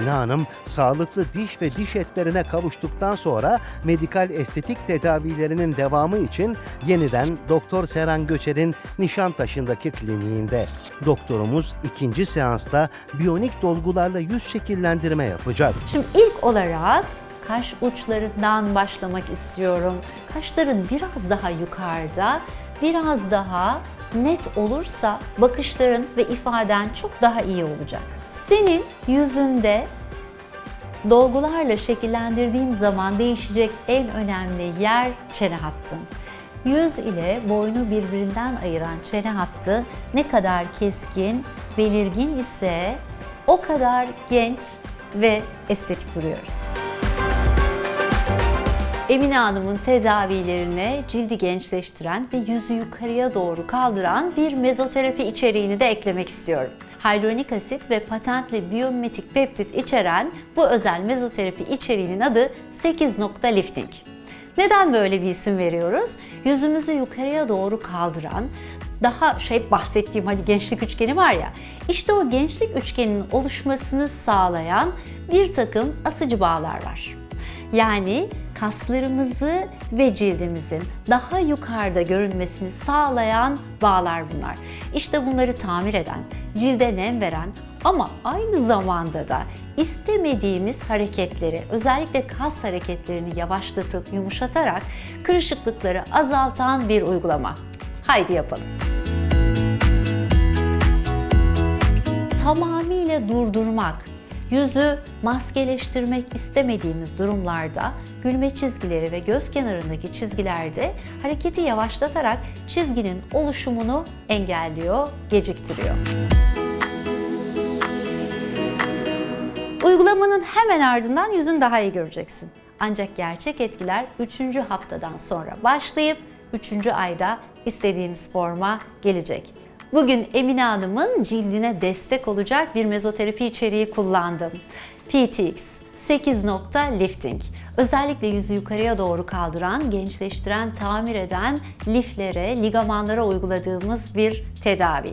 Emine Hanım sağlıklı diş ve diş etlerine kavuştuktan sonra medikal estetik tedavilerinin devamı için yeniden Doktor Seren Göçer'in Nişantaşı'ndaki kliniğinde. Doktorumuz ikinci seansta biyonik dolgularla yüz şekillendirme yapacak. Şimdi ilk olarak kaş uçlarından başlamak istiyorum. Kaşların biraz daha yukarıda, biraz daha net olursa bakışların ve ifaden çok daha iyi olacak. Senin yüzünde dolgularla şekillendirdiğim zaman değişecek en önemli yer çene hattın. Yüz ile boynu birbirinden ayıran çene hattı ne kadar keskin, belirgin ise o kadar genç ve estetik duruyoruz. Emine Hanım'ın tedavilerine cildi gençleştiren ve yüzü yukarıya doğru kaldıran bir mezoterapi içeriğini de eklemek istiyorum. Hyaluronik asit ve patentli biyomimetik peptit içeren bu özel mezoterapi içeriğinin adı 8 nokta lifting. Neden böyle bir isim veriyoruz? Yüzümüzü yukarıya doğru kaldıran, daha şey bahsettiğim hani gençlik üçgeni var ya, işte o gençlik üçgeninin oluşmasını sağlayan bir takım asıcı bağlar var. Yani kaslarımızı ve cildimizin daha yukarıda görünmesini sağlayan bağlar bunlar. İşte bunları tamir eden, cilde nem veren ama aynı zamanda da istemediğimiz hareketleri, özellikle kas hareketlerini yavaşlatıp yumuşatarak kırışıklıkları azaltan bir uygulama. Haydi yapalım. Tamamıyla durdurmak, Yüzü maskeleştirmek istemediğimiz durumlarda gülme çizgileri ve göz kenarındaki çizgilerde hareketi yavaşlatarak çizginin oluşumunu engelliyor, geciktiriyor. Uygulamanın hemen ardından yüzün daha iyi göreceksin. Ancak gerçek etkiler 3. haftadan sonra başlayıp 3. ayda istediğimiz forma gelecek. Bugün Emine Hanım'ın cildine destek olacak bir mezoterapi içeriği kullandım. PTX 8 nokta lifting. Özellikle yüzü yukarıya doğru kaldıran, gençleştiren, tamir eden liflere, ligamanlara uyguladığımız bir tedavi.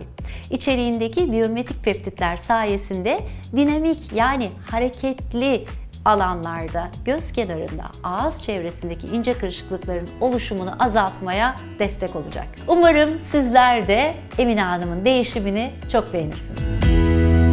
İçeriğindeki biyometrik peptitler sayesinde dinamik yani hareketli alanlarda, göz kenarında, ağız çevresindeki ince kırışıklıkların oluşumunu azaltmaya destek olacak. Umarım sizler de Emine Hanım'ın değişimini çok beğenirsiniz.